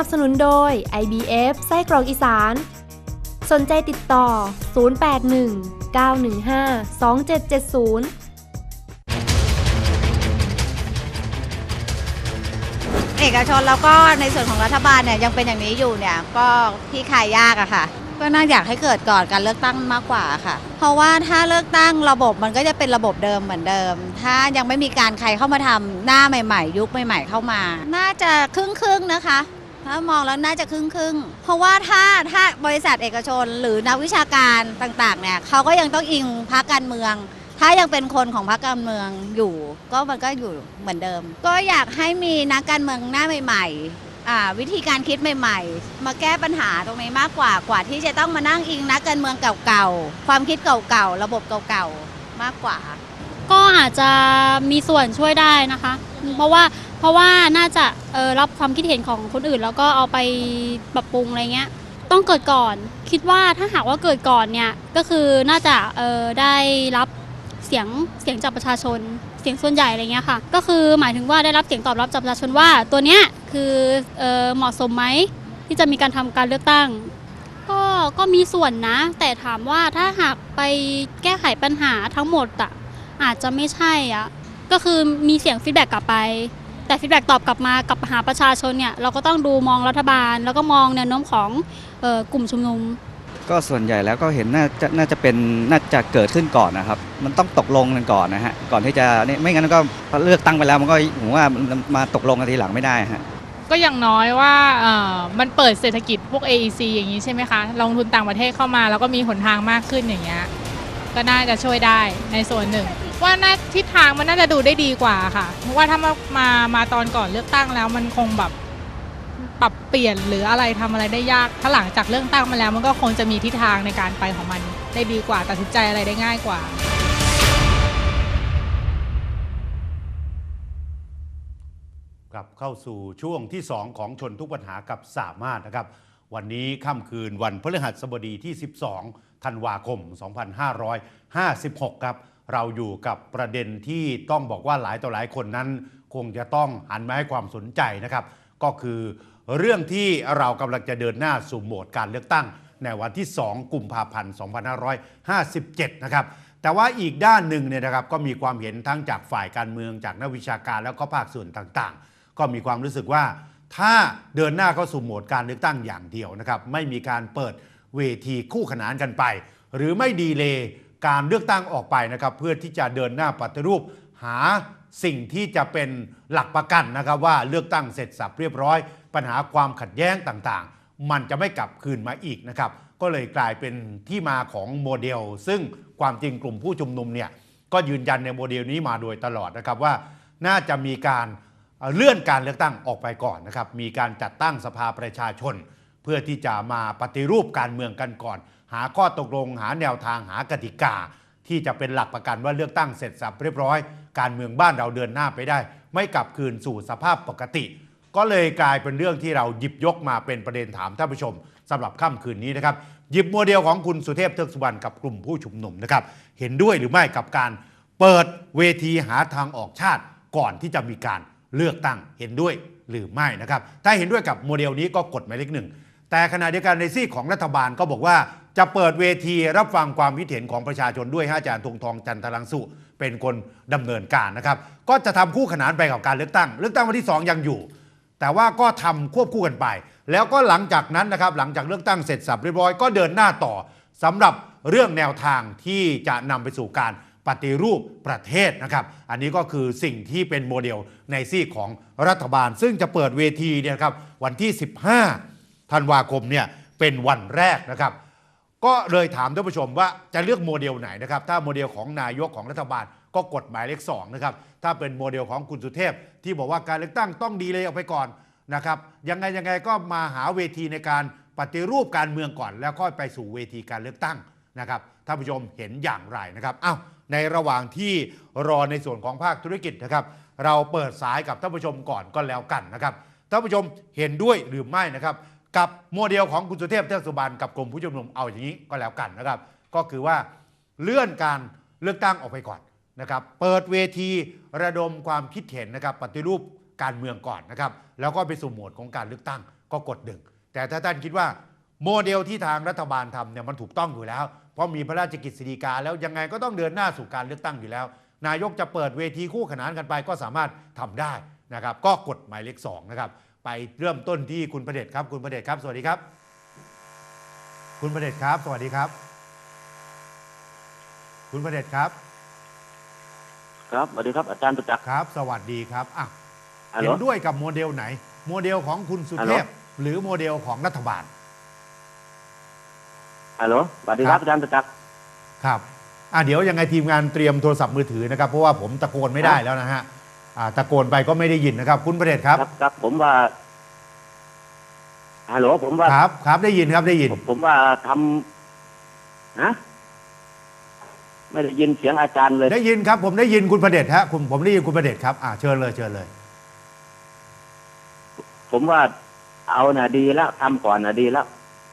นับสนุนโดย IBF ไส้กรอกอีสาน สนใจติดต่อ 081 915 2770เอกชนแล้วก็ในส่วนของรัฐบาลเนี่ยยังเป็นอย่างนี้อยู่เนี่ยก็ที่คายยากอะค่ะ ก็น่าอยากให้เกิดก่อนการเลือกตั้งมากกว่าค่ะ เพราะว่าถ้าเลือกตั้งระบบมันก็จะเป็นระบบเดิมเหมือนเดิม ถ้ายังไม่มีการใครเข้ามาทำหน้าใหม่ ๆ ยุคใหม่ ๆ เข้ามา น่าจะครึ่งๆนะคะ ถ้ามองแล้วน่าจะครึ่งครึ่งเพราะว่าถ้าถ้าบริษัทเอกชนหรือนักวิชาการต่างๆเนี่ยเขาก็ยังต้องอิงพรรคการเมือง ถ้ายังเป็นคนของพรรคการเมืองอยู่ ก็มันก็อยู่เหมือนเดิม ก็อยากให้มีนักการเมืองหน้าใหม่ๆอ่าวิธีการคิดใหม่ ๆ มาแก้ปัญหาตรงนี้มากกว่ากว่าที่จะต้องมานั่งอิงนักการเมืองเก่าๆความคิดเก่าๆระบบเก่าๆมากกว่า ก็อาจจะมีส่วนช่วยได้นะคะ เพราะว่า เพราะว่าน่าจะเออรับความคิดเห็นของคนอื่น แล้วก็เอาไปปรับปรุงอะไรเงี้ย ต้องเกิดก่อน คิดว่าถ้าหากว่าเกิดก่อนเนี่ยก็คือน่าจะเออได้รับเสียงเสียงจากประชาชน เสียงส่วนใหญ่อะไรเงี้ยค่ะ ก็คือหมายถึงว่าได้รับเสียงตอบรับจากประชาชนว่าตัวเนี้ยคือเออเหมาะสมไหมที่จะมีการทำการเลือกตั้ง ก็ก็มีส่วนนะ แต่ถามว่าถ้าหากไปแก้ไขปัญหาทั้งหมดอะอาจจะไม่ใช่อะก็คือมีเสียงฟีดแบ็กกลับไป แต่ฟีดแบ็กตอบกลับมากลับหาประชาชนเนี่ยเราก็ต้องดูมองรัฐบาล แล้วก็มองแนวโน้มของเอ่อกลุ่มชุมนุม ก็ส่วนใหญ่แล้วก็เห็นน่าจะน่าจะเป็นน่าจะเกิดขึ้นก่อนนะครับ มันต้องตกลงกันก่อนนะฮะก่อนที่จะนี่ไม่งั้นก็พอเลือกตั้งไปแล้วมันก็ผมว่ามันมาตกลงกันทีหลังไม่ได้ฮะก็อย่างน้อยว่าเอ่อมันเปิดเศรษฐกิจพวก AEC อย่างนี้ใช่ไหมคะลงทุนต่างประเทศเข้ามา แล้วก็มีหนทางมากขึ้นอย่างเงี้ยก็น่าจะช่วยได้ในส่วนหนึ่ง ว่าน่าทิศทางมันน่าจะดูได้ดีกว่าค่ะ เพราะว่าถ้ามามามาตอนก่อนเลือกตั้งแล้วมันคงแบบปรับเปลี่ยนหรืออะไรทำอะไรได้ยาก ถ้าหลังจากเลือกตั้งมาแล้ว มันก็คงจะมีทิศทางในการไปของมันได้ดีกว่าตัดสินใจอะไรได้ง่ายกว่ากลับเข้าสู่ช่วงที่ 2 ของชนทุกปัญหากับสามารถนะครับ วันนี้ค่ำคืนวันพฤหัสบดีที่ 12 ธันวาคม 2556 ครับ เราอยู่กับประเด็นที่ต้องบอกว่าหลายต่อหลายคนนั้น คงจะต้องหันมาให้ความสนใจนะครับ ก็คือเรื่องที่เรากำลังจะเดินหน้าสู่โหมดการเลือกตั้ง ในวันที่ 2 กุมภาพันธ์ 2557 นะครับ แต่ว่าอีกด้านหนึ่งเนี่ยนะครับก็มีความเห็นทั้งจากฝ่ายการเมืองจากนักวิชาการแล้วก็ภาคส่วนต่างๆ ก็มีความรู้สึกว่าถ้าเดินหน้าเข้าสู่โหมดการเลือกตั้งอย่างเดียวนะครับ ไม่มีการเปิดเวทีคู่ขนานกันไป หรือไม่ดีเลย การเลือกตั้งออกไปนะครับ เพื่อที่จะเดินหน้าปฏิรูป หาสิ่งที่จะเป็นหลักประกันนะครับ ว่าเลือกตั้งเสร็จสับเรียบร้อย ปัญหาความขัดแย้งต่างๆ มันจะไม่กลับคืนมาอีกนะครับ ก็เลยกลายเป็นที่มาของโมเดล ซึ่งความจริงกลุ่มผู้ชุมนุมเนี่ยก็ยืนยันในโมเดลนี้มาโดยตลอดนะครับว่าน่าจะมีการเลื่อนการเลือกตั้งออกไปก่อนนะครับ มีการจัดตั้งสภาประชาชน เพื่อที่จะมาปฏิรูปการเมืองกันก่อน หาข้อตกลง หาแนวทางหากติกา ที่จะเป็นหลักประกันว่าเลือกตั้งเสร็จสับเรียบร้อย การเมืองบ้านเราเดินหน้าไปได้ ไม่กลับคืนสู่สภาพปกติ ก็เลยกลายเป็นเรื่องที่เราหยิบยกมาเป็นประเด็นถามท่านผู้ชมสำหรับค่ำคืนนี้นะครับหยิบโมเดลของคุณสุเทพเทือกสุบรรณกับกลุ่มผู้ชุมนุมนะครับเห็นด้วยหรือไม่กับการเปิดเวทีหาทางออกชาติก่อนที่จะมีการเลือกตั้งเห็นด้วยหรือไม่นะครับ ถ้าเห็นด้วยกับโมเดลนี้ก็กดหมายเลขหนึ่ง แต่ขณะเดียวกันในซีกของรัฐบาลก็บอกว่า จะเปิดเวทีรับฟังความคิดเห็นของประชาชนด้วยให้อาจารย์ธงทองจันทรังสุเป็นคนดำเนินการนะครับ ก็จะทำคู่ขนานไปกับการเลือกตั้ง เลือกตั้งวันที่ 2 ยังอยู่ แต่ว่าก็ทำควบคู่กันไป แล้วก็หลังจากนั้นนะครับหลังจากเลือกตั้งเสร็จสับเรียบร้อยก็เดินหน้าต่อสำหรับเรื่องแนวทางที่จะนำไปสู่การปฏิรูปประเทศนะครับ อันนี้ก็คือสิ่งที่เป็นโมเดลในซีของรัฐบาล ซึ่งจะเปิดเวทีเนี่ยครับวันที่ 15 ธันวาคมเนี่ยเป็นวันแรกนะครับ ก็เลยถามท่านผู้ชมว่าจะเลือกโมเดลไหนนะครับ ถ้าโมเดลของนายกของรัฐบาลก็กฎหมายเลขสองนะครับ ถ้าเป็นโมเดลของคุณสุเทพ ที่บอกว่าการเลือกตั้งต้องดีเลยออกไปก่อนนะครับ ยังไงยังไงก็มาหาเวทีในการปฏิรูปการเมืองก่อน แล้วค่อยไปสู่เวทีการเลือกตั้งนะครับท่านผู้ชมเห็นอย่างไรนะครับอ้าวในระหว่างที่รอในส่วนของภาคธุรกิจนะครับ เราเปิดสายกับท่านผู้ชมก่อนก็แล้วกันนะครับท่านผู้ชมเห็นด้วยหรือไม่นะครับ กับโมเดลของคุณสุเทพเทือกสุบรรณกับกลุ่มผู้ชุมนุมเอาอย่างนี้ก็แล้วกันนะครับ ก็คือว่าเลื่อนการเลือกตั้งออกไปก่อนนะครับเปิดเวทีระดมความคิดเห็นนะครับปฏิรูปการเมืองก่อนนะครับแล้วก็ไปสู่โหมดของการเลือกตั้งก็กดหนึ่งแต่ถ้าท่านคิดว่าโมเดลที่ทางรัฐบาลทำเนี่ยมันถูกต้องอยู่แล้ว เพราะมีพระราชกิจสีกาแล้วยังไงก็ต้องเดินหน้าสู่การเลือกตั้งอยู่แล้ว นายกจะเปิดเวทีคู่ขนานกันไปก็สามารถทำได้นะครับก็กดหมายเลขสองนะครับ ไปเริ่มต้นที่คุณประเดชครับ คุณประเดชครับ สวัสดีครับ คุณประเดชครับ สวัสดีครับ คุณประเดชครับ ครับสวัสดีครับอาจารย์ประจักษ์ครับ สวัสดีครับอะฮัลโหลเห็นด้วยกับโมเดลไหน โมเดลของคุณสุฮัลเทโหลพหรือโมเดลของรัฐบาลฮัลโหลสวัสดีคครัรับบอาจารย์ประจักษ์ครับอะเดี๋ยวยังไงทีมงานเตรียมโทรศัพท์มือถือนะครับ เพราะว่าผมตะโกนไม่ได้แล้วนะฮะ อ่าตะโกนไปก็ไม่ได้ยินนะครับ คุณประเดชครับ ครับครับผมว่าฮัลโหลผมว่าครับ ครับได้ยินครับได้ยินผมผมว่าทำฮะไม่ได้ยินเสียงอาจารย์เลย ได้ยินครับ ผมได้ยินคุณประเดชฮะคุณผมได้ยินคุณประเดชครับอ่าเชิญเลยเชิญเลย ผมว่าเอาน่ะดีแล้วทำก่อนน่ะดีแล้ว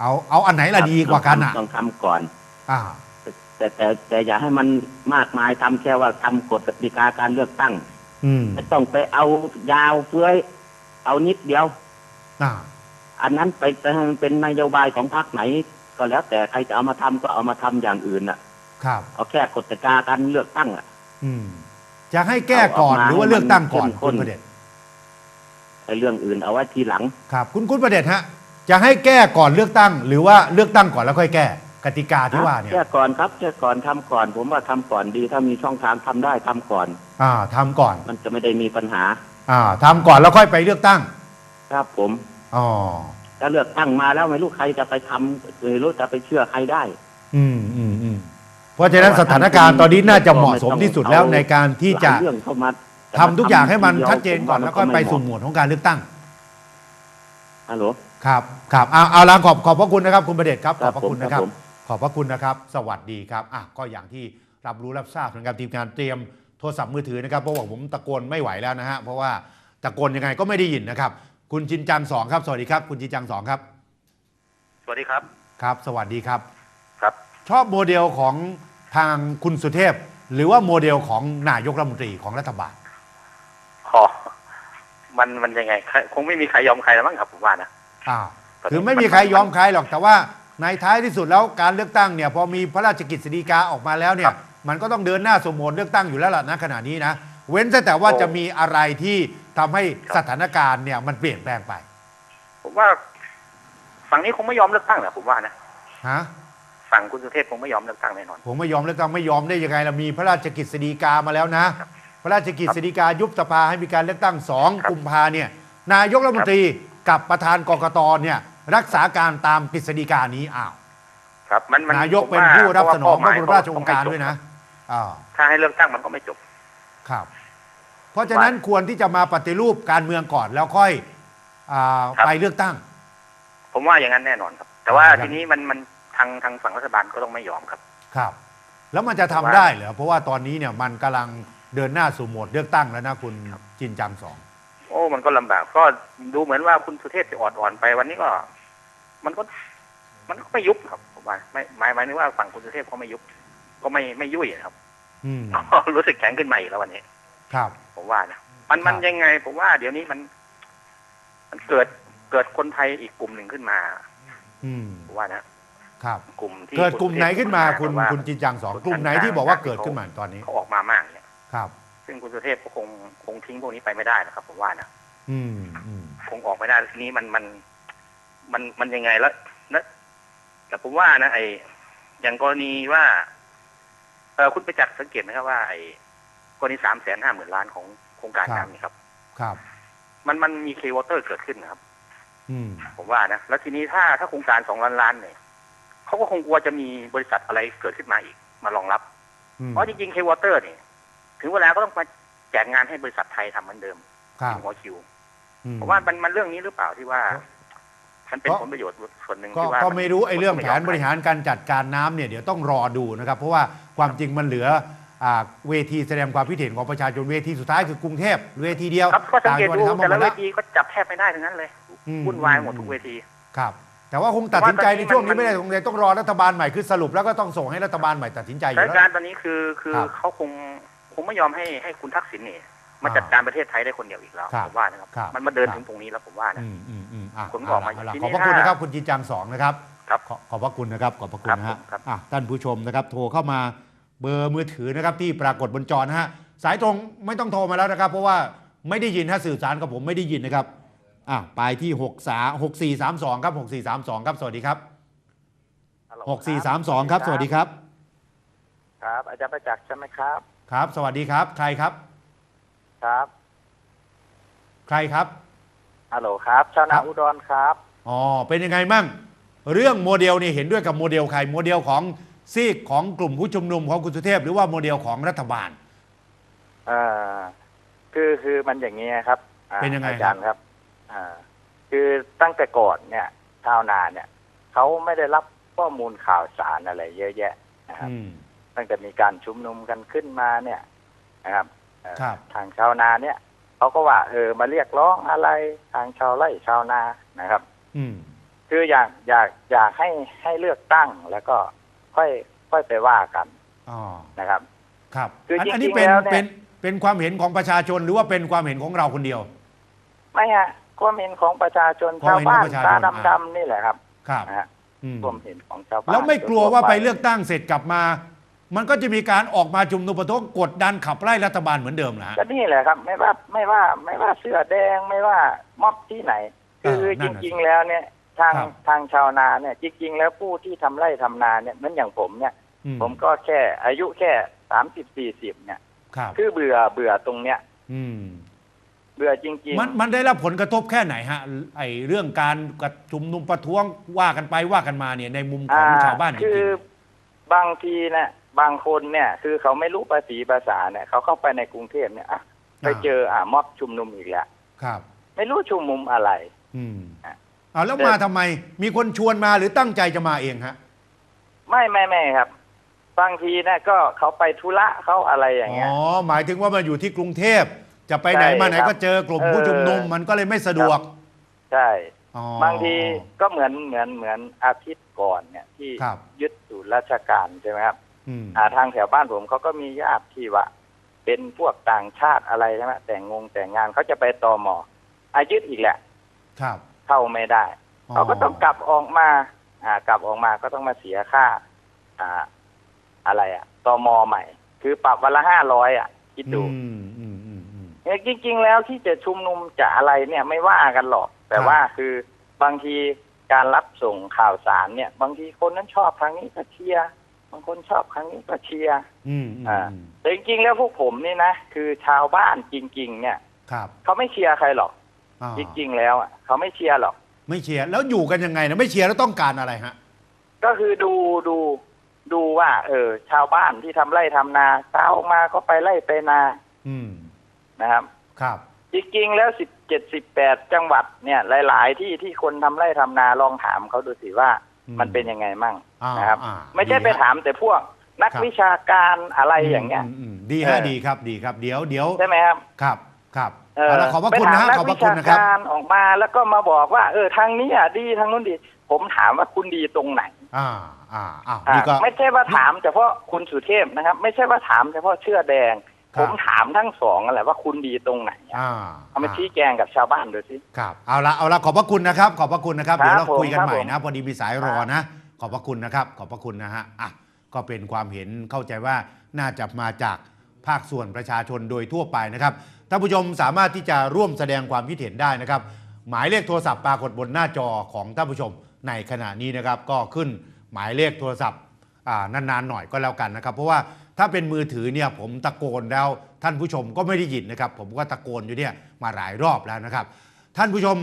เอาเอาอันไหนละดีกว่ากันอะต้องทำก่อน อ่า แต่แต่แต่อย่าให้มันมากมายทำแค่ว่าทำกฎกติกาการเลือกตั้งอืม ไม่ต้องไปเอายาวเฟื้อยเอานิดเดียวอ่าอันนั้นไปเป็นนโยบายของพรรคไหน ก็แล้วแต่ใครจะเอามาทำก็เอามาทำอย่างอื่นน่ะ ครับเอาแค่กฎกติกาการเลือกตั้งอะ อืม จะให้แก้ก่อนเอาออกมาหรือว่าเลือกตั้งก่อนให้มันเข้คุณมข้นประเดชไอ้เรื่องอื่นเอาไว้ทีหลัง ครับ คุณคุณประเดชฮะ จะให้แก้ก่อนเลือกตั้ง หรือว่าเลือกตั้งก่อนแล้วค่อยแก้ กติกาที่ว่าเนี่ยแค่ก่อนครับแค่ก่อนทำก่อน ผมว่าทำก่อนดีถ้ามีช่องทางทำได้ทำก่อน อ่าทำก่อน มันจะไม่ได้มีปัญหา อ่าทำก่อนแล้วค่อยไปเลือกตั้ง ครับผมอ๋อถ้าเลือกตั้งมาแล้วไม่รู้ใครจะไปทำไม่รู้จะไปเชื่อใครได้ อืมอืมอืมเพราะฉะนั้นสถานการณ์ตอนนี้น่าจะเหมาะสมที่สุดแล้วในการที่จะหลายเรื่องเข้ามาทำทุกอย่างให้มันชัดเจนก่อนผมแล้วก็ไปสู่หมวดของการเลือกตั้งฮัลโหลครับครับเอาเอาละขอบขอบพระคุณนะครับ คุณประเดชครับขอบพระคุณนะครับผมข อบพระคุณนะครับ สวัสดีครับอะก็อย่างที่รับรู้รับทราบนะครับทีมงานเตรียมโทรศัพท์มือถือนะครับเพราะว่าผมตะโกนไม่ไหวแล้วนะฮะเพราะว่าตะโกนยังไงก็ไม่ได้ยินนะครับ คุณจินจังสองครับ สวัสดีครับ คุณจินจังสองครับ สวัสดีครับครับ สวัสดีครับ ครับ ชอบโมเดลของทางคุณสุเทพ หรือว่าโมเดลของนายกรัฐมนตรีของรัฐบาลขอมันมันยังไงใครคงไม่มีใครยอมใครแล้วมั้งครับผมว่านะอ่าตอนนี้คือไม่มีใครยอมใครหรอกแต่ว่า ในท้ายที่สุดแล้วการเลือกตั้งเนี่ยพอมีพระราชกิจสีกาออกมาแล้วเนี่ยมันก็ต้องเดินหน้าสมมติเลือกตั้งอยู่แล้วล่ะนะขณะนี้นะ เว้นแต่ว่าจะมีอะไรที่ทำให้สถานการณ์เนี่ยมันเปลี่ยนแปลงไป ผมว่าฝั่งนี้คงไม่ยอมเลือกตั้งแหละผมว่านะฮะฝั่งคุณสุเทพคงไม่ยอมเลือกตั้งแน่นอนผมไม่ยอมเลือกตั้งไม่ยอมได้ยังไงล่ะมีพระราชกิจสีกามาแล้วนะ พระราชกิจสีกายุบสภาให้มีการเลือกตั้งสองครับกุมภาเนี่ยนายกรัฐมนตรีกับประธานกกตเนี่ย รักษาการตามกฤษฎีกานี้อ้าวครับมันมันนายกผมเป็นว่าผู้รับสนองพเพระราะบรมว่าราชโองการด้วยนะอ่าถ้าให้เลือกตั้งมันก็ไม่จบครับ เพราะฉะนั้นควรที่จะมาปฏิรูปการเมืองก่อนแล้วค่อยอ่าครับไปเลือกตั้ง ผมว่าอย่างนั้นแน่นอนครับ แต่ว่าครับทีนี้มันมันทางทางฝั่งรัฐบาลก็ต้องไม่ยอมครับ ครับ แล้วมันจะทำว่าได้เหรอเพราะว่าตอนนี้เนี่ยมันกำลังเดินหน้าสู่โหมดเลือกตั้งแล้วนะคุณจินจังสอง โอ้ มันก็ลำบาก ก็ดูเหมือนว่าคุณสุเทพจะอ่อนๆไปวันนี้ก็ มันก็ มันก็ไม่ยุบครับผมว่าไม่หมายหมายถึงว่าฝั่งคุณสุเทพเขาไม่ยุบ ก็ไม่ไม่ยุ่ยครับ อืมรู้สึกแข็งขึ้นมาอีกแล้ววันนี้ ครับ ผมว่านะมันมันครับยังไง ผมว่า เดี๋ยวนี้มัน มันเกิดเกิดคนไทยอีกกลุ่มหนึ่งขึ้นมา อืมผมว่านะครับกลุ่มที่เกิดกลุ่มไหนขึ้นมาคุณว่าคุณจินจังสองคนกลุ่มไหนที่บอกว่าเกิดขึ้นมาตอนนี้เขาออกมามากเนี่ยครับ ซึ่งคุณสุเทพก็คงคงทิ้งพวกนี้ไปไม่ได้นะครับ ผมว่านะอืมอืมคงออกไม่ได้ทีนี้มันมัน มันมันยังไงแล้วนะแต่ผมว่านะไออย่างกรณีว่า เออคุณไปจักษ์สังเกตไหมครับว่าไอกรณีสามแสนห้าหมื่นล้านของโครงการน้ำนี่ครับ ครับ มันมันมีเควอเตอร์เกิดขึ้นนะครับ อืม ผมว่านะแล้วทีนี้ถ้าถ้าโครงการสองล้านล้านเนี่ยเขาก็คงกลัวจะมีบริษัทอะไรเกิดขึ้นมาอีก มารองรับอืมเพราะจริงๆเควอเตอร์เนี่ย ถึงเวลาก็ต้องมาแจกงานให้บริษัทไทยทำเหมือนเดิมครับเป็นหัวคิวอืมผมว่ามันมันเรื่องนี้หรือเปล่าที่ว่า มันเป็นก็ผลประโยชน์ส่วนหนึ่งก็ที่ว่าก็ไม่รู้ไอ้เรื่องคนแผก็นม่ยมบริหารการจัดการน้ำเนี่ยเดี๋ยวต้องรอดูนะครับ เพราะว่าความจริงมันเหลืออ่าเวทีแสดงความคิดเห็นของประชาชนเวทีสุดท้ายคือกรุงเทพเวทีเดียวครับก็สังเกตจัดูหวัดทำมาแต่หมละดเวแล้วทีก็จับแทบไม่ได้ทั้งนั้นเลยอืมวุ่นวายหมดทุกเวทีครับแต่ว่าคงตัดสินใจในช่วงนี้มันไม่ได้คงเลยต้องรอรัฐบาลใหม่คือสรุปแล้วก็ต้องส่งให้รัฐบาลใหม่ตัดสินใจอสถายู่นแล้วการณ์ตอนนี้คือคือครับเขาคงค งไม่ยอมให้ให้คุณทักษิณเนี่ยมาจัดการประเทศไทยได้คนเดียวอีกแล้วครับผมว่านะครับครับ มันมาเดินครับถึงตรงนี้แล้วผมว่านะอืมอืมอืมอะผมบอกมาเละทีขอบนี้พระคุณถ้านะครับ คุณจีจังสองนะครับครับขอขอบพระคุณนะครับขอบพระคุณนะครัฮะบผมครับอะท่านผู้ชมนะครับ โทรเข้ามาเบอร์มือถือนะครับที่ปรากฏบนจอนะฮะสายตรงไม่ต้องโทรมาแล้วนะครับ เพราะว่าไม่ได้ยินฮะสื่อสารกับผมไม่ได้ยินนะครับอะไปที่6 3 6 4 3 2ครับ6 4 3 2ครับสวัสดีครับ6 4 3 2ครับ สวัสดีครับ ครับ อาจารย์ประจักษ์ใช่ไหมครับ ครับ สวัสดีครับ ใครครับ ครับ ใครครับฮัลโหลครับชาวครันาบอุดรครับอ๋อเป็นยังไงมั่ง เรื่องโมเดลนี่เห็นด้วยกับโมเดลใครโมเดลของซีกของกลุ่มผู้ชุมนุมของคุณสุเทพหรือว่าโมเดลของรัฐบาลเอ่อคือคือมันอย่างนี้ครับอ่าเป็นยังไงอาจารย์ครับอ่าคือตั้งแต่ก่อนเนี่ยชาวนาเนี่ยเขาไม่ได้รับข้อมูลข่าวสารอะไรเยอะแยะนะครับอืม ตั้งแต่มีการชุมนุมกันขึ้นมาเนี่ยนะครับเอ่อครับทางชาวนาเนี่ยเขาก็ว่าเออมาเรียกร้องอะไรทางชาวไร่ชาวนานะครับ อืมคืออยากอยากอยากให้ให้เลือกตั้งแล้วก็ค่อยค่อยไปว่ากันอ๋อนะครับ ครับคืออันจริงๆอันนี้เป็นแล้วเนี่ยเป็นเป็นความเห็นของประชาชนหรือว่าเป็นความเห็นของเราคนเดียว ไม่ฮะความเห็นของประชาชนความชาวเห็นของบ้านประชาชนตาอ่าดำๆนี่แหละครับ ครับนะฮะอืมความเห็นของชาวบ้านแล้วไม่กลัวว่าไปทั่ๆเลือกตั้งเสร็จกลับมา มันก็จะมีการออกมาชุมนุมประท้วงกดดันขับไล่รัฐบาลเหมือนเดิมนะฮะก็นี่แหละครับ ไม่ว่าไม่ว่าไม่ว่าเสื้อแดงไม่ว่าม็อบที่ไหนเออคือนั่จนน่ะริง ๆ แล้วเนี่ยทางครับทางชาวนาเนี่ย จริง ๆ แล้วผู้ที่ทำไร่ทำนาเนี่ยเหมือนอย่างผมเนี่ยอืผมก็แค่อายุแค่สามสิบสี่สิบเนี่ยครับคือเบื่อเบื่อตรงเนี้ย อืมเบื่อจริงมันมันได้รับผลกระทบแค่ไหนฮะไอเรื่องการกระชุมนุมประท้วงว่ากันไปว่ากันมาเนี่ยในมุมของชาวบ้านจคืริองบางทีเนี่ย บางคนเนี่ย คือเขาไม่รู้ภาษีภาษาเนี่ย เขาเข้าไปในกรุงเทพเนี่ยอะไปเจออ่าม็อบชุมนุมอีกแล้วๆครับ ไม่รู้ชุมนุมอะไร อืมอะเอาแล้วมาทำไม มีคนชวนมาหรือตั้งใจจะมาเองฮะไม่ไม่ไม่ครับ บางทีเนี่ยก็เขาไปธุระเขาอะไรอย่างเงี้ยอ๋อหมายถึงว่ามาอยู่ที่กรุงเทพจะไปไหนใช่มาไหนครับก็เจอกลุ่มเออผู้ชุมนุมมันก็เลยไม่สะดวก ใช่อ๋อบางทีก็เหมือนเหมือนเหมือนอาทิตย์ก่อนเนี่ยที่ครับยึดศูนย์ราชการใช่ไหมครับอืมอ่า ทางแถวบ้านผมเขาก็มีญาติที่ว่าเป็นพวกต่างชาติอะไรใช่ไหมแต่งงงแต่งงานเขาจะไปตอมออายึดอีกแหละ ครับ เข้าไม่ได้เขาก็ต้องกลับออกมา อ่ากลับออกมาก็ต้องมาเสียค่า อ่า อะไรอะตมใหม่ คือปรับวันละห้าร้อยอะคิดดูอืมอืมอืมอืมเนี่ยจริง ๆ แล้วที่จะชุมนุมจะอะไรเนี่ยไม่ว่ากันหรอก แต่ครับว่าคือบางทีการรับส่งข่าวสารเนี่ย บางทีคนนั้นชอบทางนี้ก็เชียร์ บางคนชอบทางนี้ก็เชียร์อืมอืมอ่าอืมแต่จริงๆแล้วพวกผมนี่นะคือชาวบ้านจริง ๆ เนี่ยครับเขาไม่เชียร์ใครหรอก อ่าจริงๆแล้วอะเขาไม่เชียร์หรอก ไม่เชียร์แล้วอยู่กันยังไงนะไม่เชียร์แล้วต้องการอะไรฮะ ก็คือดูดูดูว่า เออ ชาวบ้านที่ทำไร่ทำนาเช้ามาก็ไปไร่ไปนาอืมนะครับ ครับ จริงๆ แล้วสิบเจ็ดสิบแปดจังหวัดเนี่ย หลาย ๆ ที่ที่คนทำไร่ทำนาลองถามเขาดูสิว่าอื มมันเป็นยังไงมั่งอ่านะครับอ่าไม่ใช่ดีไปฮะถามแต่พวกนักครับวิชาการอะไรอย่างเงี้ยมมดีฮะเออดีครับดีครับเดี๋ยวเดี๋ยวใช่ไหมครับครับครับเอเอาอละขอบพระไปคุณถานะมฮะนักขอบพวิระคุชาณนะครับการออกมาแล้วก็มาบอกว่า เออทางนี้อะดีทางนู้นดี ผมถามว่าคุณดีตรงไหน อ่าอ่าอ้าวอะนี่ก็ไม่ใช่ว่าถามเฉพาะคุณสุเทพนะครับ ไม่ใช่ว่าถามเฉพาะเชื่อแดงครับ ผมถามทั้งสองนั่นแหละว่าคุณดีตรงไหนอะอ่าเอามาชี้แจงกับชาวบ้านดูสิครับเอาละเอาละขอบพระคุณนะครับ ขอบพระคุณนะครับครับเดี๋ยวเราคุยกันผมใหม่ครับนะผมพอดีมีสายรอนะขอบพระคุณนะครับ ขอบพระคุณนะฮะอะก็เป็นความเห็นเข้าใจว่าน่าจะมาจากภาคส่วนประชาชนโดยทั่วไปนะครับท่านผู้ชมสามารถที่จะร่วมแสดงความคิดเห็นได้นะครับ หมายเลขโทรศัพท์ปรากฏบนหน้าจอของท่านผู้ชมในขณะนี้นะครับ ก็ขึ้นหมายเลขโทรศัพท์อ่านานๆหน่อยก็แล้วกันนะครับ เพราะว่า ถ้าเป็นมือถือเนี่ยผมตะโกนแล้ว ท่านผู้ชมก็ไม่ได้ยินนะครับ ผมก็ตะโกนอยู่เนี่ยมาหลายรอบแล้วนะครับ ท่านผู้ชม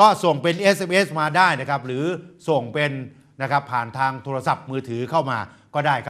ก็ส่งเป็น SMS มาได้นะครับ หรือส่งเป็นนะครับผ่านทางโทรศัพท์มือถือเข้ามาก็ได้ครับ